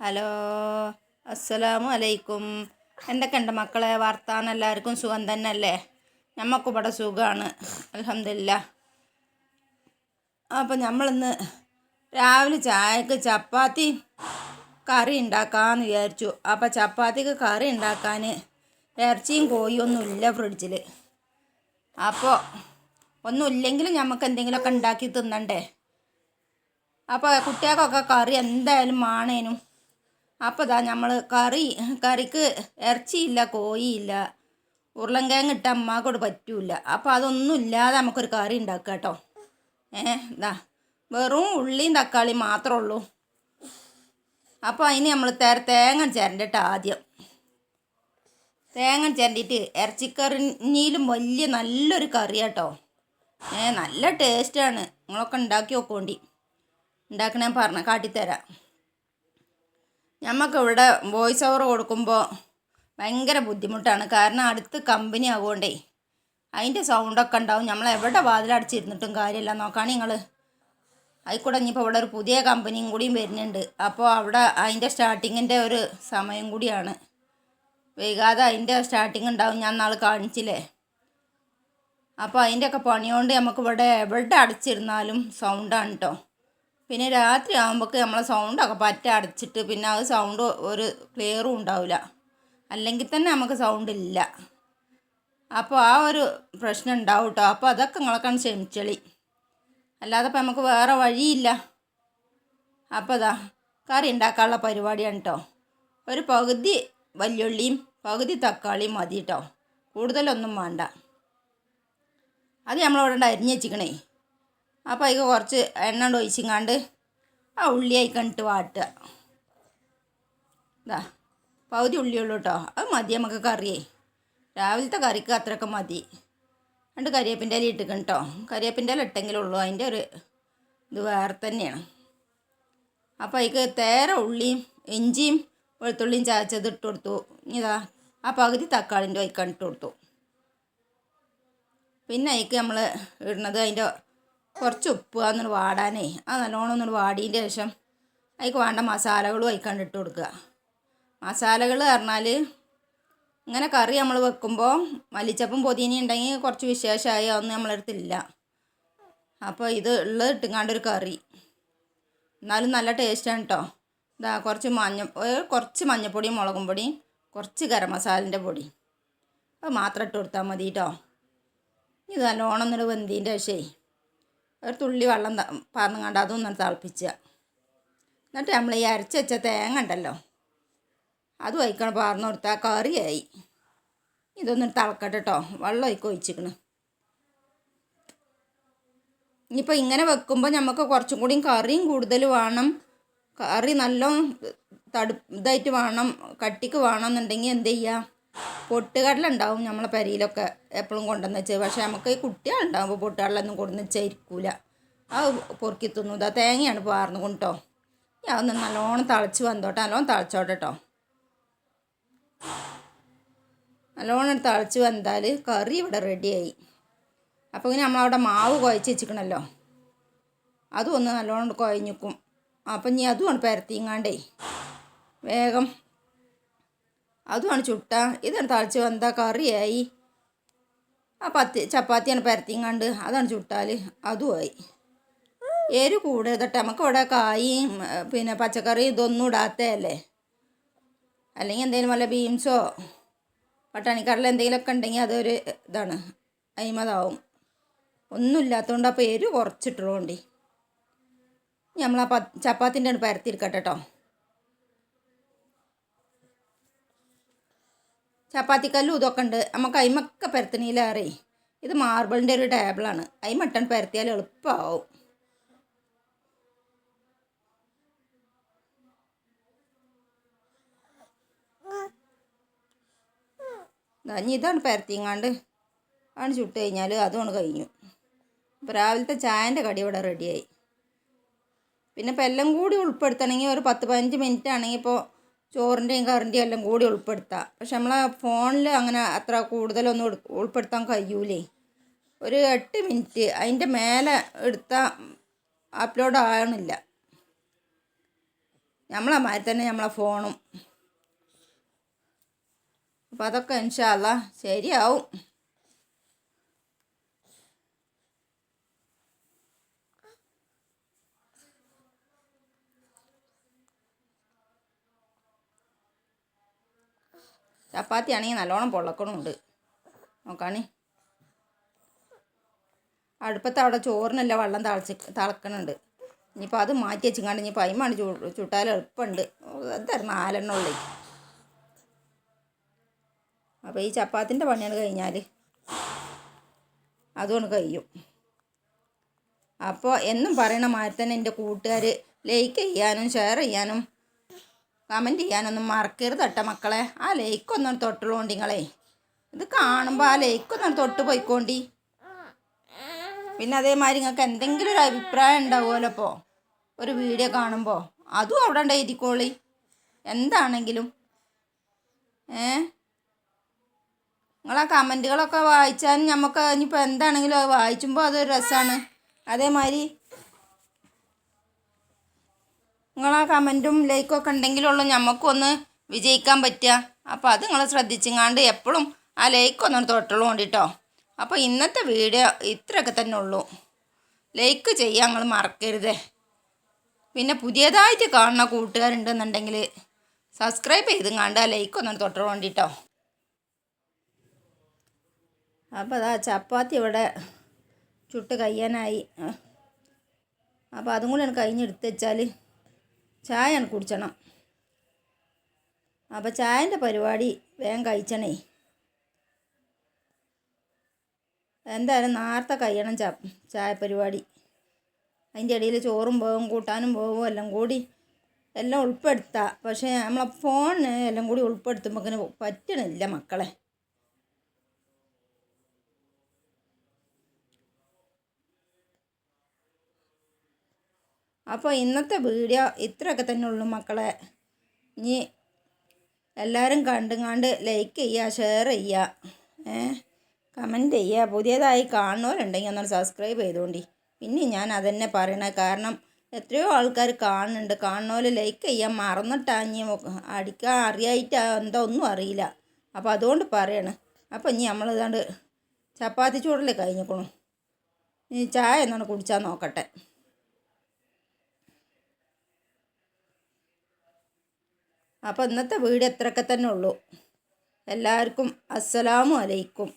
Hello അസ്സലാമു അലൈക്കും. എന്തൊക്കെയുണ്ട് മക്കളെ? വാർത്താൻ എല്ലാവർക്കും സുഖം തന്നെ അല്ലേ നമുക്കിവിടെ സുഖമാണ് അലഹമില്ല അപ്പം നമ്മളിന്ന് രാവിലെ ചായക്ക് ചപ്പാത്തി കറി ഉണ്ടാക്കാമെന്ന് വിചാരിച്ചു. അപ്പം ചപ്പാത്തിക്ക് കറി ഉണ്ടാക്കാൻ ഇറച്ചിയും കോഴിയൊന്നും ഇല്ല ഫ്രിഡ്ജിൽ അപ്പോൾ ഒന്നുമില്ലെങ്കിലും നമുക്ക് എന്തെങ്കിലുമൊക്കെ ഉണ്ടാക്കി തിന്നണ്ടേ? അപ്പോൾ കുട്ടികൾക്കൊക്കെ കറി എന്തായാലും മാണേനും. അപ്പോൾ ഇതാ നമ്മൾ കറി കറിക്ക് ഇറച്ചിയില്ല കോഴിയില്ല ഉരുളൻകിഴങ്ങ് ഇട്ട അമ്മാക്കോട് പറ്റൂല. അപ്പോൾ അതൊന്നും ഇല്ലാതെ നമുക്കൊരു കറി ഉണ്ടാക്കുക കേട്ടോ ഏ ഇതാ വെറും ഉള്ളിയും തക്കാളിയും മാത്രമേ ഉള്ളൂ. അപ്പോൾ അതിന് നമ്മൾ തേര തേങ്ങ ചിരണ്ടിട്ട് ആദ്യം. തേങ്ങ ചിരണ്ടിയിട്ട് ഇറച്ചിക്കറിഞ്ഞിലും വലിയ നല്ലൊരു കറിയാട്ടോ ഏ നല്ല ടേസ്റ്റാണ്. നിങ്ങളൊക്കെ ഉണ്ടാക്കി നോക്കോണ്ടി. ഉണ്ടാക്കണേ പറഞ്ഞ കാട്ടിത്തരാം. ഞമ്മക്ക് ഇവിടെ വോയിസ് ഓവർ കൊടുക്കുമ്പോൾ ഭയങ്കര ബുദ്ധിമുട്ടാണ്. കാരണം അടുത്ത് കമ്പനി ആവുകൊണ്ടേ അതിന്റെ സൗണ്ടൊക്കെ ഉണ്ടാവും. നമ്മൾ എവിടെ വാതിലടച്ചിരുന്നിട്ടും കാര്യമില്ല. നോക്കുകയാണെങ്കിൽ നിങ്ങൾ അതിൽക്കൂടെ ഇനിയിപ്പോൾ ഇവിടെ ഒരു പുതിയ കമ്പനിയും കൂടിയും വരുന്നുണ്ട്. അപ്പോൾ അവിടെ അതിന്റെ സ്റ്റാർട്ടിങ്ങിന്റെ ഒരു സമയം കൂടിയാണ്. വൈകാതെ അതിന്റെ സ്റ്റാർട്ടിങ് ഉണ്ടാവും. ഞാൻ നാളെ കാണിച്ചില്ലേ? അപ്പോൾ അതിന്റെയൊക്കെ പണിയോണ്ട് നമുക്ക് ഇവിടെ എവിടെ അടച്ചിരുന്നാലും സൗണ്ടാണ് കേട്ടോ പിന്നെ രാത്രി ആകുമ്പോഴേക്ക് നമ്മളെ സൗണ്ടൊക്കെ പറ്റ അടച്ചിട്ട് പിന്നെ അത് സൗണ്ട് ഒരു ക്ലിയറും ഉണ്ടാവില്ല. അല്ലെങ്കിൽ തന്നെ നമുക്ക് സൗണ്ട് ഇല്ല അപ്പോൾ ആ ഒരു പ്രശ്നം ഉണ്ടാവും കേട്ടോ അപ്പോൾ അതൊക്കെ നിങ്ങളൊക്കെ ക്ഷമിച്ചളി. അല്ലാതെ ഇപ്പം നമുക്ക് വേറെ വഴിയില്ല. അപ്പോൾ അതാ കറി ഉണ്ടാക്കാനുള്ള പരിപാടിയാണ് കേട്ടോ ഒരു പകുതി വല്യുള്ളിയും പകുതി തക്കാളിയും മതി കേട്ടോ കൂടുതലൊന്നും വേണ്ട. അത് നമ്മളിവിടെ അരിഞ്ഞ് വെച്ചിക്കണേ. അപ്പോൾ അതിൽ കുറച്ച് എണ്ണ കൊണ്ട് ഒഴിച്ചിങ്ങാണ്ട് ആ ഉള്ളി കണ്ടിട്ട് വാട്ടുക. ഇതാ പകുതി ഉള്ളിയുള്ളൂ കേട്ടോ അത് മതി നമുക്ക് കറിയേ. രാവിലത്തെ കറിക്ക് അത്രയൊക്കെ മതി. രണ്ട് കരിയേപ്പിന്റെ ഇല ഇട്ടിക്കണം കേട്ടോ കരിയേപ്പിന്റെ ഇല ഇട്ടെങ്കിലുള്ളൂ അതിന്റെ ഒരു ഇത് വേറെ തന്നെയാണ്. അപ്പോൾ അതിക്ക് തേര ഉള്ളിയും ഇഞ്ചിയും വെളുത്തുള്ളിയും ചാച്ചത് ഇട്ട് കൊടുത്തു. ഇതാ ആ പകുതി തക്കാളിന്റെ വയ്ക്കാൻ ഇട്ട് കൊടുത്തു. പിന്നെ അതിക്ക് നമ്മൾ ഇടുന്നത് അതിന്റെ കുറച്ച് ഉപ്പ് അതൊന്ന് വാടാനേ. ആ നല്ലോണം ഒന്നൊരു വാടിയതിന്റെ ശേഷം അതിക്ക് വേണ്ട മസാലകളും അതിക്കാണ്ട് ഇട്ട് കൊടുക്കുക മസാലകൾ പറഞ്ഞാൽ ഇങ്ങനെ കറി നമ്മൾ വെക്കുമ്പോൾ മല്ലിച്ചപ്പും പൊതിനി ഉണ്ടെങ്കിൽ കുറച്ച് വിശേഷമായി അതൊന്നും നമ്മളടുത്തില്ല. അപ്പോൾ ഇത് ഉള്ളത് ഇട്ടുങ്ങാണ്ടൊരു കറി. എന്നാലും നല്ല ടേസ്റ്റാണ് കേട്ടോ ഇതാ കുറച്ച് മഞ്ഞ കുറച്ച് മഞ്ഞപ്പൊടിയും മുളകും പൊടിയും കുറച്ച് ഗരം മസാലന്റെ പൊടി. അത് മാത്രം ഇട്ട് കൊടുത്താൽ മതി കേട്ടോ ഇത് നല്ലോണം എന്നൊരു വെന്തിന്റെ ശേഷേ. ഒരു തുള്ളി വെള്ളം പറഞ്ഞങ്ങാണ്ട് അതൊന്നും തിളപ്പിച്ചുക എന്നിട്ട് നമ്മൾ ഈ അരച്ച് വെച്ച തേങ്ങ ഉണ്ടല്ലോ അത് ഒഴിക്കണം. പാർന്ന് കൊടുത്താൽ കറിയായി. ഇതൊന്ന് തിളക്കട്ടെ കേട്ടോ വെള്ളം ഒഴിക്ക് ഒഴിച്ചിക്കണം. ഇനിയിപ്പോൾ ഇങ്ങനെ വെക്കുമ്പോൾ നമുക്ക് കുറച്ചും കൂടിയും കറിയും കൂടുതൽ വേണം. കറി നല്ല തടു ഇതായിട്ട് വേണം. കട്ടിക്ക് വേണമെന്നുണ്ടെങ്കിൽ എന്ത് ചെയ്യുക പൊട്ടുകടല ഉണ്ടാവും നമ്മളെ പരിയിലൊക്കെ എപ്പോഴും കൊണ്ടുവന്ന് വെച്ചത് പക്ഷേ നമുക്ക് ഈ കുട്ടികളുണ്ടാകുമ്പോൾ പൊട്ടുകടലൊന്നും കൊണ്ടുവന്ന് വെച്ചായിരിക്കൂല ആ പൊറുക്കി തിന്നു. ഇതാ തേങ്ങയാണ് പാർന്നു കൊണ്ടോ അതൊന്ന് നല്ലോണം തളച്ച് വന്നോട്ടെ. നല്ലോണം തളച്ചോട്ടെ കേട്ടോ നല്ലോണം തളച്ച് വന്നാൽ കറി ഇവിടെ റെഡിയായി. അപ്പോൾ ഇങ്ങനെ നമ്മളവിടെ മാവ് കുഴച്ച് വെച്ചിക്കണല്ലോ അതും ഒന്ന് നല്ലോണം കുഴഞ്ഞിക്കും. അപ്പം ഇനി അതുമാണ് പരത്തിങ്ങാണ്ടേ. വേഗം അതുമാണ് ചുട്ട. ഇതാണ് തളിച്ച് വന്ന കറിയായി. ആ പത്തി ചപ്പാത്തിയാണ് പരത്തിങ്ങാണ്ട് അതാണ് ചുട്ടാൽ അതുമായി എരു കൂടുതട്ട് നമുക്ക് ഇവിടെ കായും പിന്നെ പച്ചക്കറി ഇതൊന്നും ഇടാത്തതല്ലേ അല്ലെങ്കിൽ എന്തെങ്കിലും വല്ല ബീൻസോ പട്ടാണിക്കടല എന്തെങ്കിലുമൊക്കെ ഉണ്ടെങ്കിൽ അതൊരു ഇതാണ്. അയിമതാവും. ഒന്നുമില്ലാത്തതുകൊണ്ട് അപ്പോൾ എരു കുറച്ചിട്ടുള്ളതുകൊണ്ട് നമ്മൾ ആ പ ചപ്പാത്തിന്റെ പരത്തിയിരിക്കട്ടെ കേട്ടോ. ചപ്പാത്തിക്കല്ലും ഇതൊക്കെ ഉണ്ട്. നമുക്ക് അയിമൊക്കെ പരത്തണിയിലേറെ ഇത് മാർബിളിന്റെ ഒരു ടേബിളാണ് അയിമട്ടൺ പരത്തിയാൽ എളുപ്പമാവും ഇനി ഇതാണ് പരത്തിങ്ങാണ്ട്. ആണ് ചുട്ട് കഴിഞ്ഞാൽ അതുകൊണ്ട് കഴിഞ്ഞു. അപ്പോൾ രാവിലത്തെ ചായന്റെ കടി ഇവിടെ റെഡിയായി പിന്നെ ഇപ്പം എല്ലാം കൂടി ഉൾപ്പെടുത്തണമെങ്കിൽ ഒരു പത്ത് പതിനഞ്ച് മിനിറ്റ് ആണെങ്കിൽ ഇപ്പോൾ ചോറിന്റെയും കറിന്റെയും എല്ലാം കൂടി ഉൾപ്പെടുത്താം. പക്ഷെ നമ്മളെ ഫോണിൽ അങ്ങനെ അത്ര കൂടുതലൊന്നും ഉൾപ്പെടുത്താൻ കഴിയൂലേ. ഒരു എട്ട് മിനിറ്റ് അതിന്റെ മേലെ എടുത്താൽ അപ്ലോഡ് ആകണില്ല നമ്മളെ മാതിരി തന്നെ നമ്മളെ ഫോണും. അപ്പം അതൊക്കെ ഇൻഷാല്ല ശരിയാവും. ചപ്പാത്തി ആണെങ്കിൽ നല്ലോണം പൊള്ളക്കണമുണ്ട്. നോക്കാണി. അടുപ്പത്ത് അവിടെ ചോറിനല്ല വെള്ളം തിളച്ച് തിളക്കണുണ്ട്. ഇനിയിപ്പോൾ അത് മാറ്റി വെച്ചിങ്ങാണ്ട് ഇനി അയിമാണ് ചൂ ചുട്ടാൽ എളുപ്പമുണ്ട്. എന്തായിരുന്നു നാലെണ്ണുള്ളേ അപ്പോൾ ഈ ചപ്പാത്തിന്റെ പണിയാണ് കഴിഞ്ഞാൽ അതുകൊണ്ട് കഴിയും. അപ്പോൾ എന്നും പറയണ മാതിരി തന്നെ എന്റെ കൂട്ടുകാർ ലൈക്ക് ചെയ്യാനും ഷെയർ ചെയ്യാനും കമന്റ് ചെയ്യാനൊന്നും മറക്കരുത് കേട്ടോ മക്കളെ. ആ ലൈക്കൊന്നും തൊട്ടുള്ളോണ്ടി നിങ്ങളെ. ഇത് കാണുമ്പോൾ ആ ലൈക്കൊന്നും തൊട്ട് പോയിക്കോണ്ടി. പിന്നെ അതേമാതിരി നിങ്ങൾക്ക് എന്തെങ്കിലും ഒരു അഭിപ്രായം ഉണ്ടാവുമല്ലോ ഒരു വീഡിയോ കാണുമ്പോൾ അതും അവിടെ ഉണ്ട് എഴുതിക്കോളി. എന്താണെങ്കിലും. ഏ? നിങ്ങളാ കമന്റുകളൊക്കെ വായിച്ചാൽ നമുക്ക് ഇനിയിപ്പോൾ എന്താണെങ്കിലും അത് വായിച്ചുമ്പോൾ അതൊരു രസമാണ് അതേമാതിരി നിങ്ങളാ കമന്റും ലൈക്കും ഒക്കെ ഉണ്ടെങ്കിലുള്ളൂ ഞമ്മക്കൊന്ന് വിജയിക്കാൻ പറ്റുക അപ്പോൾ അത് നിങ്ങൾ ശ്രദ്ധിച്ചിങ്ങാണ്ട് എപ്പോഴും ആ ലൈക്ക് ഒന്നും തൊട്ടുള്ളൂ കൊണ്ടിട്ടോ. അപ്പോൾ ഇന്നത്തെ വീഡിയോ ഇത്രയൊക്കെ തന്നെ ഉള്ളൂ. ലൈക്ക് ചെയ്യാൻ നിങ്ങൾ മറക്കരുതേ. പിന്നെ പുതിയതായിട്ട് കാണുന്ന കൂട്ടുകാരുണ്ടെന്നുണ്ടെങ്കിൽ സബ്സ്ക്രൈബ് ചെയ്ത് കണ്ട് ആ ലൈക്ക് ഒന്നും തൊട്ടുള്ളൂ കൊണ്ടിട്ടോ. അപ്പോൾ അതാ ചപ്പാത്തി ഇവിടെ ചുട്ട് കഴിയാനായി. അപ്പോൾ അതും കൂടി എനിക്ക് കഴിഞ്ഞെടുത്ത് വെച്ചാൽ ചായ കുടിച്ചണം. അപ്പോൾ ചായന്റെ പരിപാടി വേഗം കഴിച്ചണേ. എന്തായാലും നേരത്തെ കഴിയണം ചാ ചായ പരിപാടി. അതിന്റെ ഇടയിൽ ചോറും പോകും കൂട്ടാനും പോകും എല്ലാം കൂടി എല്ലാം ഉൾപ്പെടുത്താം. പക്ഷേ നമ്മളെ ഫോണിന് എല്ലാം കൂടി ഉൾപ്പെടുത്തുമ്പോൾ പറ്റണില്ല മക്കളെ. അപ്പോൾ ഇന്നത്തെ വീഡിയോ ഇത്രയൊക്കെ തന്നെ ഉള്ളൂ മക്കളെ. ഇനി എല്ലാവരും കണ്ടും കണ്ട് ലൈക്ക് ചെയ്യുക ഷെയർ ചെയ്യുക ഏ? കമന്റ് ചെയ്യുക പുതിയതായി കാണുന്നവരുണ്ടെങ്കിൽ ഒന്ന് സബ്സ്ക്രൈബ് ചെയ്തുകൊണ്ടി പിന്നെ ഞാൻ അതന്നെ പറയണത് കാരണം എത്രയോ ആൾക്കാർ കാണുന്നുണ്ട്. കാണുന്നവർ ലൈക്ക് ചെയ്യാൻ മറന്നിട്ടാ ഇനി അടിക്കാൻ അറിയായിട്ടാ എന്താ ഒന്നും അറിയില്ല. അപ്പോൾ അതുകൊണ്ട് പറയണം. അപ്പോൾ ഇനി നമ്മളിതാണ്ട് ചപ്പാത്തി ചൂടല്ലേ കഴിഞ്ഞിക്കണു. ഇനി ചായ എന്നാണ് കുടിച്ചാൽ നോക്കട്ടെ. അപ്പോൾ ഇന്നത്തെ വീഡിയോ എത്രയൊക്കെ തന്നെ ഉള്ളൂ. എല്ലാവർക്കും അസ്സലാമു അലൈക്കും.